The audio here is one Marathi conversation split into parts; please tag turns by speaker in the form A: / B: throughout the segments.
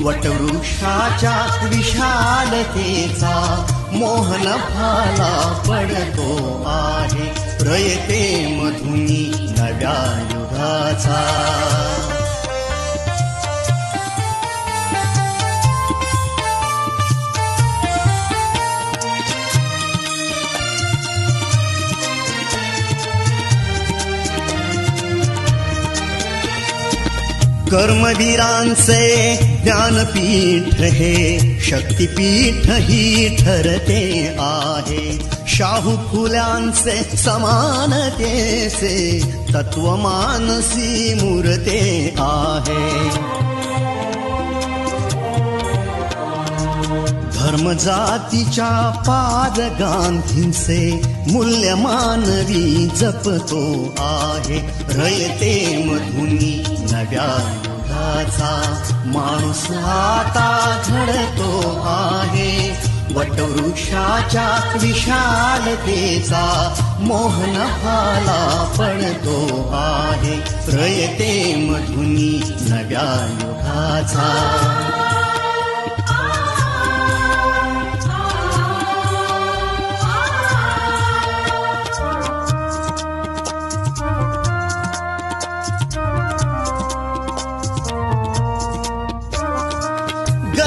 A: वटवृक्षाच्या विशालतेचा मोहन भाला पडतो आहे. प्रयते मधुनी नव्या युगाचा. कर्मवीरांचे ज्ञानपीठ हे शक्तिपीठ ही ठरते आहे। शाहू फुल्यांचे समानतेचे तत्वमानसी मूर्ते आहे। धर्म जातीच्या पाद गांधींचे मूल्य मानवी जपतो आहे. रयते मधुनी नव्या युगाचा माणूस आता घडतो आहे. वटवृक्षाच्या विशालतेचा मोहन भाला पडतो आहे. रयते मधुनी नव्या युगाचा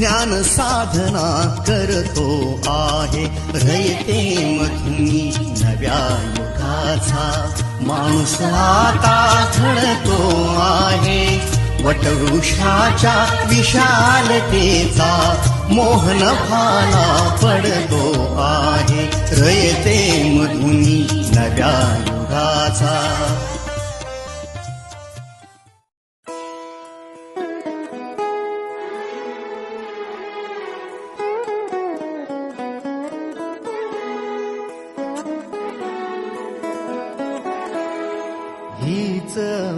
A: ज्ञान साधना करतो आहे. रयते मधुनी नव्या युगाचा. माणूस आता घडतो आहे. वटवृक्षाच्या विशालतेचा मोहन भाला पडतो आहे. रयते मधुनी नव्या युगाचा.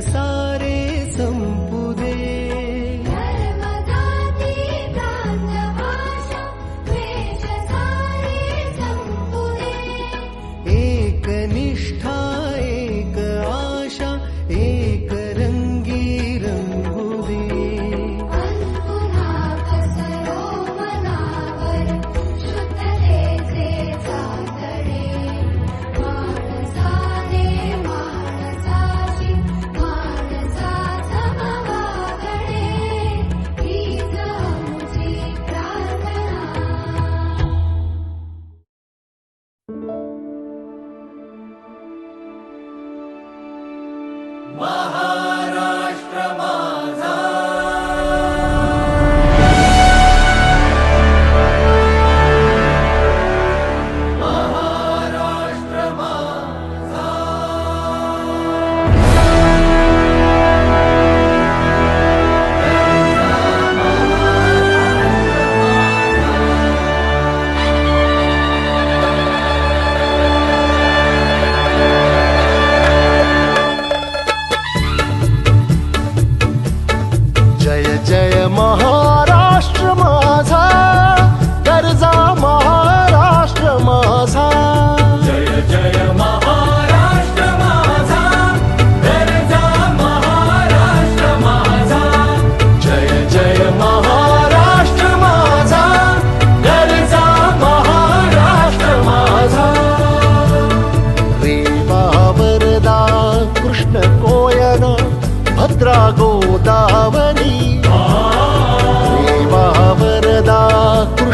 B: सारे
C: सुम्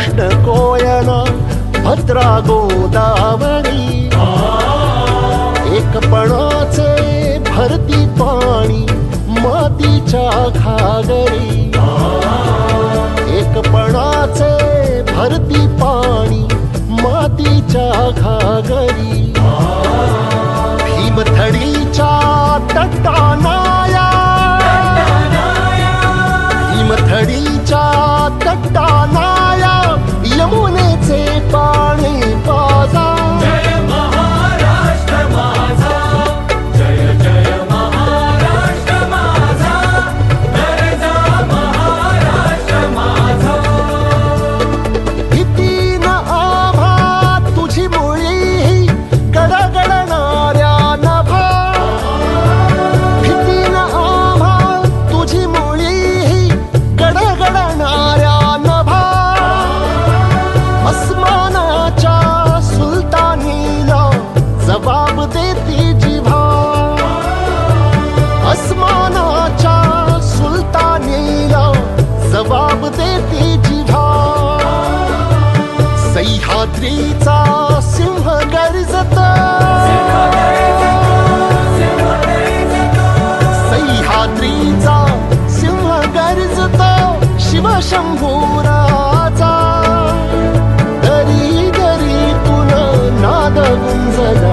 C: अष्टकोयन भद्रा गोदावरी एकपणाचे भरती पाणी मातीच्या घागरी एकपणाचे भरती पाणी मातीच्या घागरी सह्याद्रीचा सिंह गर्जत. सह्याद्रीचा सिंह गर्जत. शिवशंभूराचा दरी दरी तुला नाद गुंजत